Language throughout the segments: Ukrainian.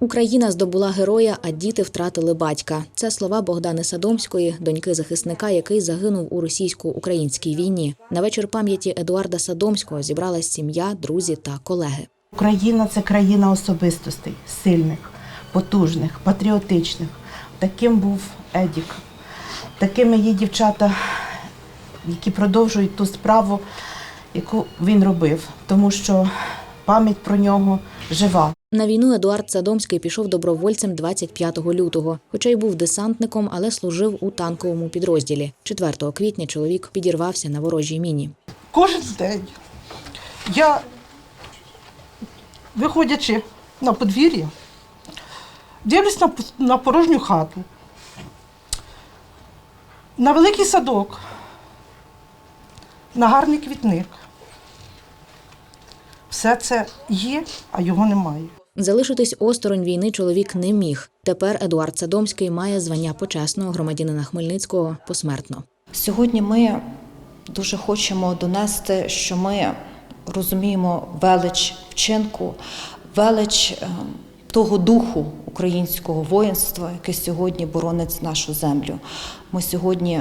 Україна здобула героя, а діти втратили батька. Це слова Богдани Садомської, доньки захисника, який загинув у російсько-українській війні. На вечір пам'яті Едуарда Садомського зібралась сім'я, друзі та колеги. Україна це країна особистостей, сильних, потужних, патріотичних. Таким був Едік. Такими є дівчата, які продовжують ту справу, яку він робив, тому що пам'ять про нього жива. На війну Едуард Садомський пішов добровольцем 25 лютого. Хоча й був десантником, але служив у танковому підрозділі. 4 квітня чоловік підірвався на ворожій міні. Кожен день я, виходячи на подвір'я, дивлюсь на, на порожню хату, на великий садок, на гарний квітник. Все це є, а його немає. Залишитись осторонь війни чоловік не міг. Тепер Едуард Садомський має звання почесного громадянина Хмельницького посмертно. Сьогодні ми дуже хочемо донести, що ми розуміємо велич вчинку, велич е, того духу українського воїнства, яке сьогодні боронить нашу землю. Ми сьогодні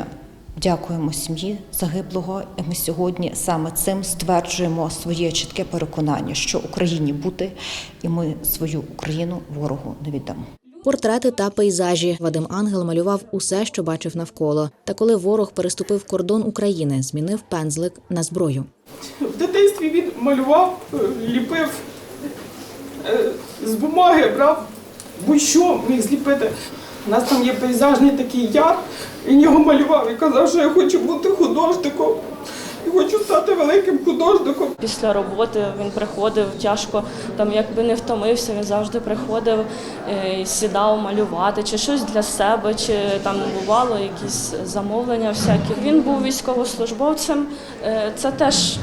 дякуємо сім'ї загиблого, і ми сьогодні саме цим стверджуємо своє чітке переконання, що Україні бути, і ми свою Україну ворогу не віддамо. Портрети та пейзажі Вадим Ангел малював усе, що бачив навколо. Та коли ворог переступив кордон України, змінив пензлик на зброю. В дитинстві він малював, е, ліпив е, з бумаги, брав будь-що міг зліпити. У нас там є пейзажний такий яр, він його малював і казав, що я хочу бути художником. І хочу стати великим художником. Після роботи він приходив тяжко, там якби не втомився, він завжди приходив е, і сідав малювати, чи щось для себе, чи там бувало якісь замовлення всякі. Він був військовослужбовцем. е, Це теж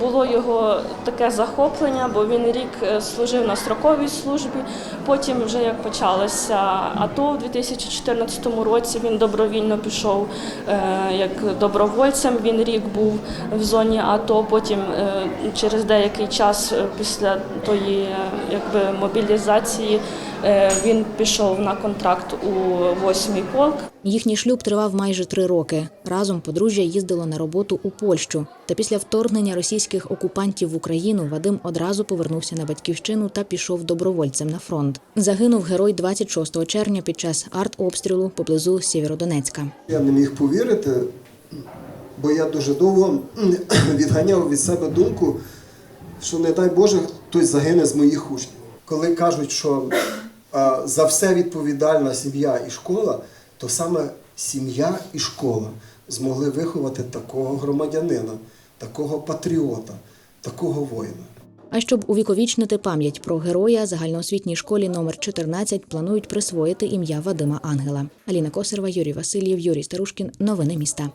було його таке захоплення, бо він рік е, служив на строковій службі. Потім, вже як почалося АТО в 2014 році, він добровільно пішов як добровольцем. Він рік був в зоні АТО. Потім е, через деякий час е, після тої е, якби мобілізації він пішов на контракт у 8-й полк. Їхній шлюб тривав майже три роки. Разом подружжя їздило на роботу у Польщу. Та після вторгнення російських окупантів в Україну Вадим одразу повернувся на батьківщину та пішов добровольцем на фронт. Загинув герой 26 червня під час артобстрілу поблизу Сєвєродонецька. Я не міг повірити, бо я дуже довго відганяв від себе думку, що не дай Боже хтось загине з моїх учнів. Коли кажуть, що за все відповідальна сім'я і школа, то саме сім'я і школа змогли виховати такого громадянина, такого патріота, такого воїна. А щоб увіковічнити пам'ять про героя, загальноосвітній школі номер 14 планують присвоїти ім'я Вадима Ангела. Аліна Косерва, Юрій Васильєв, Юрій Старушкін. Новини міста.